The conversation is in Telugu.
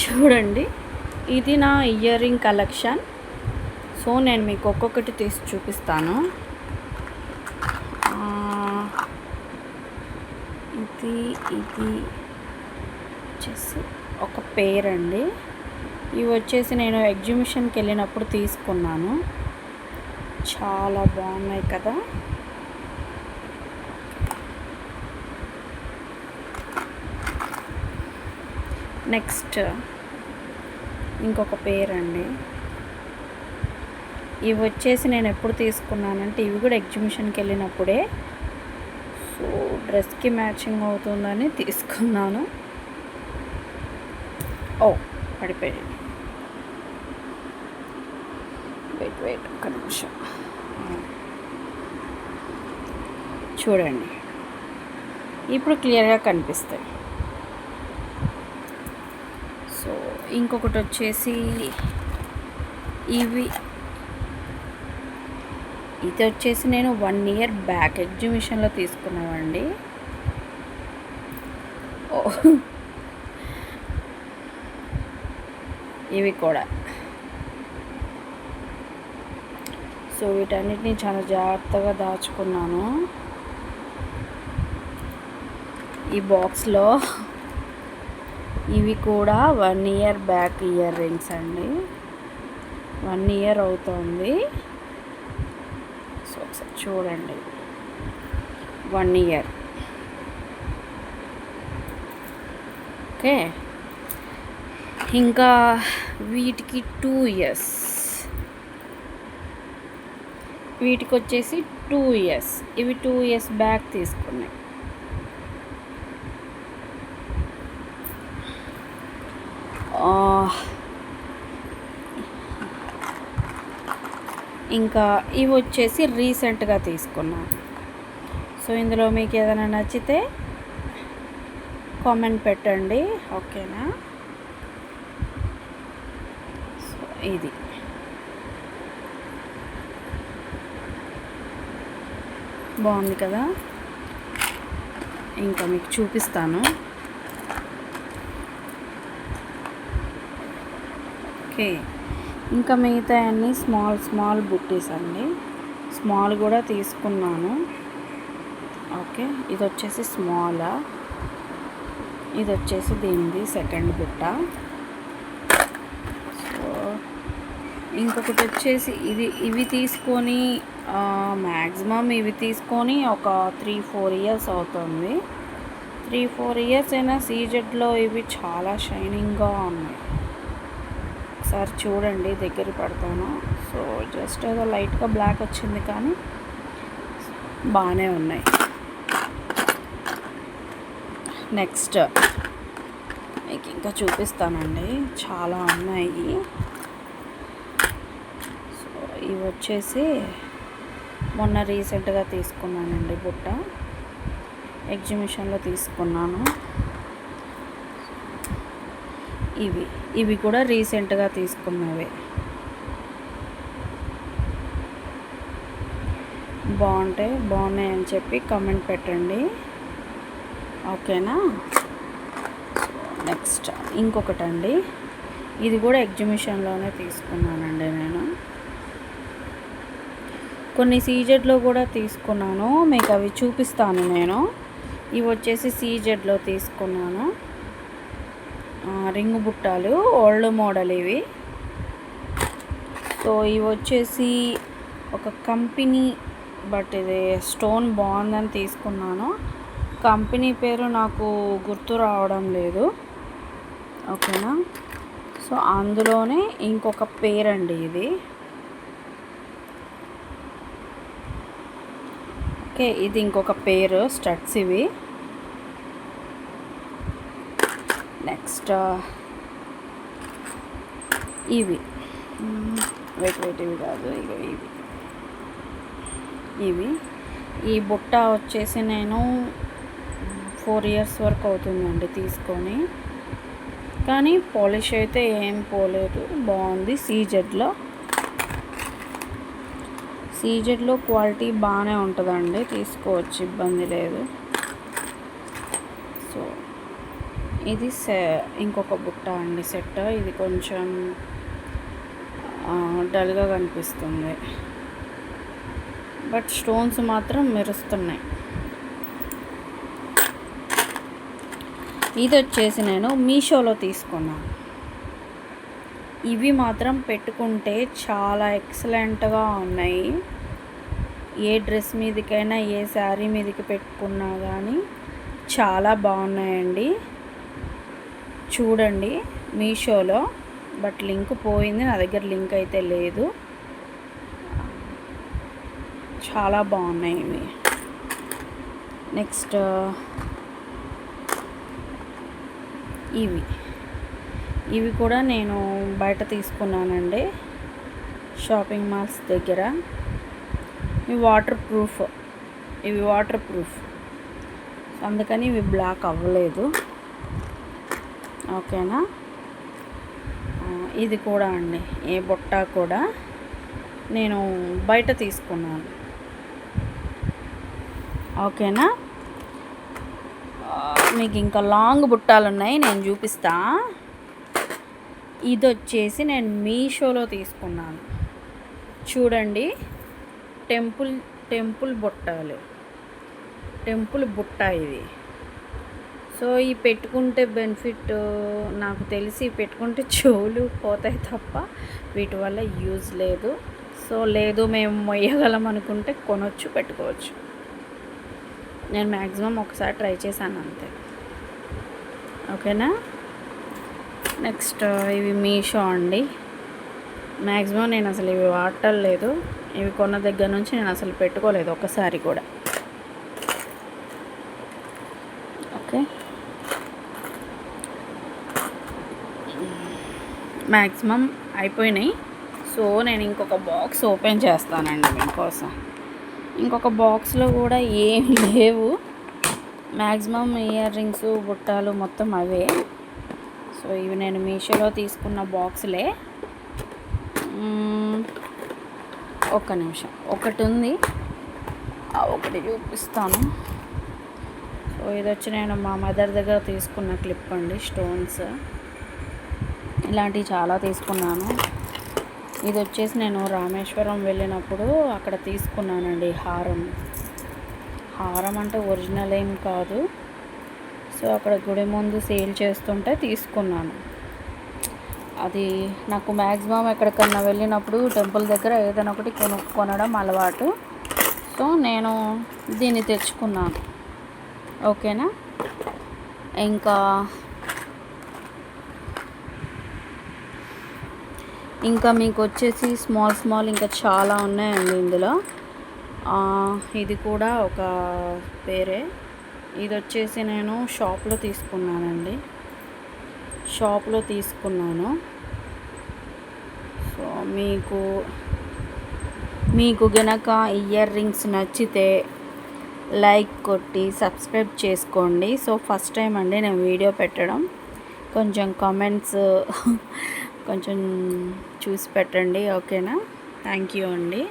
చూడండి. ఇది నా ఇయర్ రింగ్ కలెక్షన్. సో నేను మీకు ఒక్కొక్కటి తీసి చూపిస్తాను. ఇది ఇది వచ్చేసి ఒక పేర్ అండి ఇవి వచ్చేసి నేను ఎగ్జిబిషన్కి వెళ్ళినప్పుడు తీసుకున్నాను. చాలా బాగున్నాయి కదా. నెక్స్ట్ ఇంకొక పేరు అండి ఇవి వచ్చేసి నేను ఎప్పుడు తీసుకున్నానంటే ఇవి కూడా ఎగ్జిబిషన్కి వెళ్ళినప్పుడే. సో డ్రెస్కి మ్యాచింగ్ అవుతుందని తీసుకున్నాను. ఓ పడిపోయింది. వెయిట్ వెయిట్ ఒక్క నిమిషం. చూడండి. ఇప్పుడు క్లియర్గా కనిపిస్తాయి సో ఇంకొకటి వచ్చేసి ఇవి. ఇది వచ్చేసి నేను వన్ ఇయర్ బ్యాక్ ఎగ్జిబిషన్లో తీసుకున్నామండి. ఇవి కూడా. సో వీటన్నిటిని చాలా జాగ్రత్తగా దాచుకున్నాను. ఈ బాక్స్లో ఇవి కూడా one year back ear rings అండి. వన్ ఇయర్ అవుతుంది. సో ఒకసారి చూడండి. వన్ ఇయర్ ఓకే ఇంకా వీటికి టూ ఇయర్స్ వీటికి వచ్చేసి టూ ఇయర్స్ ఇవి టూ ఇయర్స్ బ్యాక్ తీసుకున్నాయి. ఇంకా ఇవి వచ్చేసి రీసెంట్గా తీసుకున్నాను సో ఇందులో మీకు ఏదైనా నచ్చితే కామెంట్ పెట్టండి ఓకేనా? సో ఇది. బాగుంది కదా? ఇంకా మీకు చూపిస్తాను. ఓకే. ఇంకా మిగతా అన్ని స్మాల్ స్మాల్ బుట్టీస్ అండి. స్మాల్ కూడా తీసుకున్నాను. ఓకే. ఇది వచ్చేసి స్మాల్. ఇది వచ్చేసి దీనిది సెకండ్ బుట్ట. సో ఇంకొకటి వచ్చేసి ఇది ఇవి తీసుకొని మ్యాక్సిమం ఇవి తీసుకొని ఒక త్రీ ఫోర్ ఇయర్స్ అవుతుంది. త్రీ ఫోర్ ఇయర్స్ అయినా సీజెడ్లో ఇవి చాలా షైనింగ్గా ఉన్నాయి. ఒకసారి చూడండి దగ్గర పడతాను. సో జస్ట్ ఏదో లైట్గా బ్లాక్ వచ్చింది కానీ బాగానే ఉన్నాయి. నెక్స్ట్ మీకు ఇంకా చూపిస్తానండి. చాలా ఉన్నాయి. సో ఇవి వచ్చేసి మొన్న రీసెంట్గా తీసుకున్నానండి బుట్ట. ఎగ్జిబిషన్లో తీసుకున్నాను. ఇవి. ఇవి కూడా రీసెంట్గా తీసుకున్నవే. బాగుంటాయి బాగున్నాయి అని చెప్పి కమెంట్ పెట్టండి. ఓకేనా? నెక్స్ట్ ఇంకొకటి అండి ఇది కూడా ఎగ్జిబిషన్లోనే తీసుకున్నానండి నేను. కొన్ని సీజెడ్లో కూడా తీసుకున్నాను మీకు అవి చూపిస్తాను నేను. ఇవి వచ్చేసి సీజెడ్లో తీసుకున్నాను. రింగ్ బుట్టాలు ఓల్డ్ మోడల్ ఇవి. సో ఇవి వచ్చేసి ఒక కంపెనీ బట్ ఇది స్టోన్ బాగుందని తీసుకున్నాను. కంపెనీ పేరు నాకు గుర్తు రావడం లేదు. ఓకేనా? సో అందులోనే ఇంకొక పేరండి ఇది. ఓకే ఇది ఇంకొక పేరు స్టడ్స్ ఇవి. నెక్స్ట్ ఇవి. వెయిట్ వెయిట్ ఇవి కాదు ఇక ఇవి. ఇవి. ఈ బుట్ట వచ్చేసి నేను ఫోర్ ఇయర్స్ వరకు అవుతుందండి తీసుకొని. కానీ పాలిష్ అయితే ఏం పోలేదు. బాగుంది. సీజెడ్లో. సీజెడ్లో క్వాలిటీ బాగానే ఉంటుందండి. తీసుకోవచ్చు ఇబ్బంది లేదు సో ఇది సె ఇంకొక బుట్ట అండి సెట్. ఇది కొంచెం డల్గా కనిపిస్తుంది. బట్ స్టోన్స్ మాత్రం మెరుస్తున్నాయి. ఇది వచ్చేసి నేను మీషోలో తీసుకున్నాను ఇవి మాత్రం పెట్టుకుంటే చాలా ఎక్సలెంట్గా ఉన్నాయి. ఏ డ్రెస్ మీదకైనా ఏ శారీ మీదకి పెట్టుకున్నా కానీ చాలా బాగున్నాయండి. చూడండి మీషోలో బట్ లింక్ పోయింది నా దగ్గర లింక్ అయితే లేదు. చాలా బాగున్నాయి ఇవి. నెక్స్ట్ ఇవి. ఇవి కూడా నేను బయట తీసుకున్నానండి షాపింగ్ మాల్స్ దగ్గర. ఇవి వాటర్ ప్రూఫ్ ఇవి వాటర్ ప్రూఫ్ అందుకని ఇవి బ్లాక్ అవ్వలేదు. ఓకేనా? ఇది కూడా అండి. ఏ బుట్ట కూడా నేను బయట తీసుకున్నాను. ఓకేనా? మీకు ఇంకా లాంగ్ బుట్టాలు ఉన్నాయి నేను చూపిస్తా. ఇది వచ్చేసి నేను మీషోలో తీసుకున్నాను. చూడండి టెంపుల్ టెంపుల్ బుట్టాలు. టెంపుల్ బుట్ట ఇది. సో ఈ పెట్టుకుంటే బెనిఫిట్ నాకు తెలిసి పెట్టుకుంటే చెవులు పోతాయి తప్ప వీటి వల్ల యూజ్ లేదు. సో లేదు మేము మొయ్యగలం అనుకుంటే కొనొచ్చు పెట్టుకోవచ్చు. నేను మ్యాక్సిమం ఒకసారి ట్రై చేశాను అంతే. ఓకేనా? నెక్స్ట్ ఇవి మీషో అండి. మ్యాక్సిమం నేను అసలు ఇవి వాడటం లేదు. ఇవి కొన్న దగ్గర నుంచి నేను అసలు పెట్టుకోలేదు ఒకసారి కూడా ఓకే మ్యాక్సిమం అయిపోయినాయి. సో నేను ఇంకొక బాక్స్ ఓపెన్ చేస్తానండి మీకోసం. ఇంకొక బాక్స్లో కూడా ఏం లేవు. మ్యాక్సిమం ఇయర్ రింగ్స్ బుట్టాలు మొత్తం అవే. సో ఇవి నేను మీషోలో తీసుకున్న బాక్సులే. ఒక్క నిమిషం. ఒకటి ఉంది ఒకటి చూపిస్తాను. సో ఇది వచ్చి నేను మా మదర్ దగ్గర తీసుకున్న క్లిప్ అండి స్టోన్స్. ఇలాంటివి చాలా తీసుకున్నాను. ఇది వచ్చేసి నేను రామేశ్వరం వెళ్ళినప్పుడు అక్కడ తీసుకున్నానండి హారం. హారం అంటే ఒరిజినల్ ఏం కాదు. సో అక్కడ గుడి ముందు సేల్ చేస్తుంటే తీసుకున్నాను. అది నాకు మ్యాక్సిమం ఎక్కడికన్నా వెళ్ళినప్పుడు టెంపుల్ దగ్గర ఏదైనా ఒకటి కొను కొనడం అలవాటు. సో నేను దీన్ని తెచ్చుకున్నాను. ఓకేనా? ఇంకా ఇంకా మీకు వచ్చేసి స్మాల్ స్మాల్ ఇంకా చాలా ఉన్నాయండి ఇందులో. ఇది కూడా ఒక పేరే. ఇది వచ్చేసి నేను షాప్లో తీసుకున్నానండి. షాప్లో తీసుకున్నాను. సో మీకు మీకు గనక ఇయర్ రింగ్స్ నచ్చితే లైక్ కొట్టి సబ్స్క్రైబ్ చేసుకోండి. సో ఫస్ట్ టైం అండి నేను వీడియో పెట్టడం. కొంచెం కామెంట్స్ కొంచెం చూసి పెట్టండి ఓకేనా? థ్యాంక్ యూ అండి.